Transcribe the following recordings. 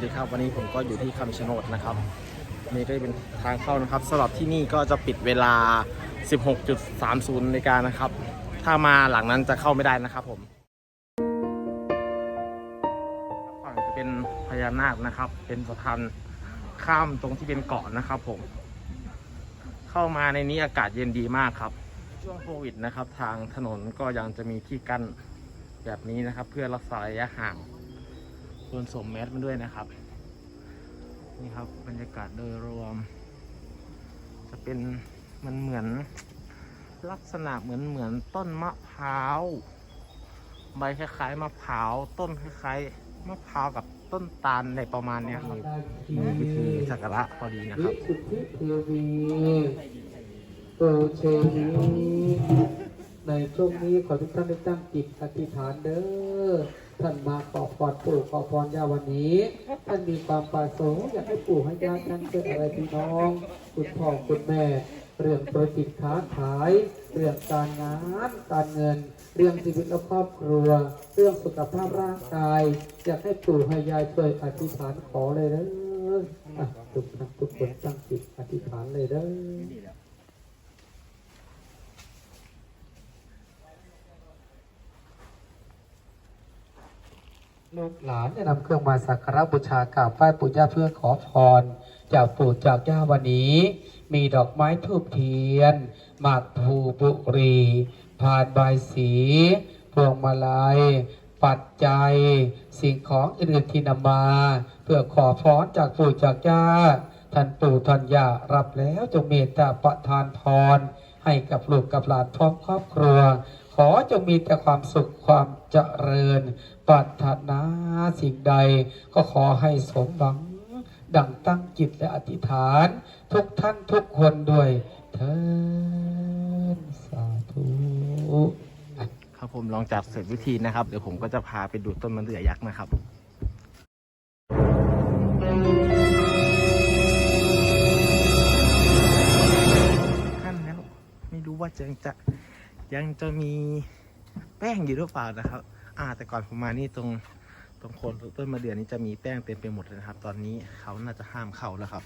วัสดีครับวันนี้ผมก็อยู่ที่คำชะโนดนะครับนี่ก็จะเป็นทางเข้านะครับสำหรับที่นี่ก็จะปิดเวลา 16.30นาฬิกานะครับ ถ้ามาหลังนั้นจะเข้าไม่ได้นะครับผมฝั่งจะเป็นพญานาคนะครับ เป็นสะพานข้ามตรงที่เป็นเกาะนะครับ ผม เข้ามาในนี้อากาศเย็นดีมากครับ ช่วงโควิดนะครับ ทางถนนก็ยังจะมีที่กั้นแบบนี้นะครับ เพื่อรักษาระยะห่าง ควรสมแมสมาด้วยนะครับ นี่ครับบรรยากาศโดยรวม จะเป็นมันเหมือนลักษณะเหมือนเหมือนต้นมะพร้าว ใบคล้ายๆมะพร้าวต้นคล้ายๆมะพร้าวกับต้นตาลในประมาณเนี้ยครับมีพิธีสักการะพอดีนะครับเทวีโอเชนีในช่วงนี้ขอทุกท่านได้ตั้งจิตอธิษฐานเด้อ ท่านมาขอพรปู่ขอพรยาวันนี้ท่านมีความประสงค์อยากให้ปู่ให้ยาท่านเกิดอะไรพี่น้อง คุณพ่อคุณแม่ เรื่องธุรกิจค้าขาย เรื่องการงานการเงิน เรื่องชีวิตและครอบครัว เรื่องสุขภาพร่างกาย อยากให้ปู่ให้ยายช่วยอธิษฐานขอเลยเด้ออะทุกท่านทุกคนตั้งจิตอธิษฐานเลยเด้ ลูกหลานจะนำเครื่องมาสักการะบูชากราบไหว้ปู่ย่าเพื่อขอพร จากปู่จากย่าวันนี้ มีดอกไม้ทูบเทียน หมากพลูบุรีผ่านใบายสีพวงมาลัย ปัจจัย สิ่งของอื่นๆที่นำมา เพื่อขอพรจากปู่จากย่าท่านปู่ท่านย่ารับแล้วจงเมตตาประทานพร ให้กับลูกกับหลานพร้อมครอบครัว ขอจงมีแต่ความสุขความเจริญปรารถนาสิ่งใด ก็ขอให้สมหวัง ดังตั้งจิตและอธิษฐาน ทุกท่านทุกคนด้วยเถิดสาธุครับผมลองจากเสร็จวิธีนะครับ เดี๋ยวผมก็จะพาไปดูต้นมะเดื่อยักษ์นะครับขั้นแล้วไม่รู้ว่าจะยังจะ ยังจะมีแป้งอยู่หรือเปล่านะครับ อ่าแต่ก่อนผมมานี่ตรงตรงโคนต้นมะเดื่อนี้จะมีแป้งเต็มไปหมดเลยนะครับ ตอนนี้เขาน่าจะห้ามเข้าแล้วครับ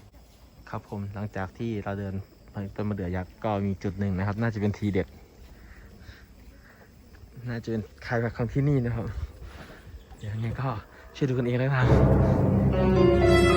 ครับผมหลังจากที่เราเดินไปต้นมะเดื่อยักษ์ก็มีจุดหนึ่งนะครับ น่าจะเป็นทีเด็ด น่าจะเป็นใครมาคำที่นี่นะครับเดี๋ยวยังไงก็ช่วยดูกันเองนะครับ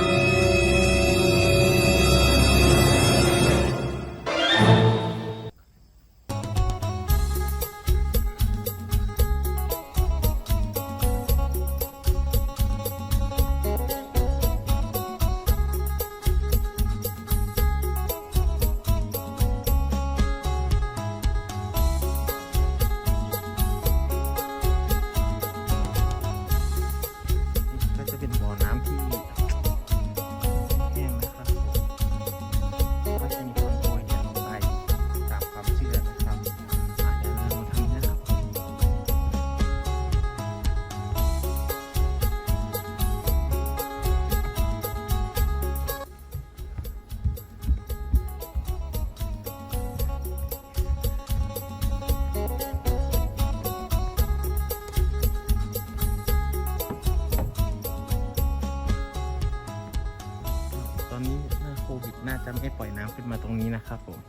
น่าจะไม่ปล่อยน้ำขึ้นมาตรงนี้นะครับผม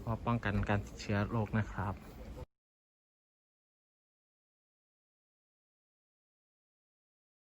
เพราะป้องกันการติดเชื้อโรคนะครับ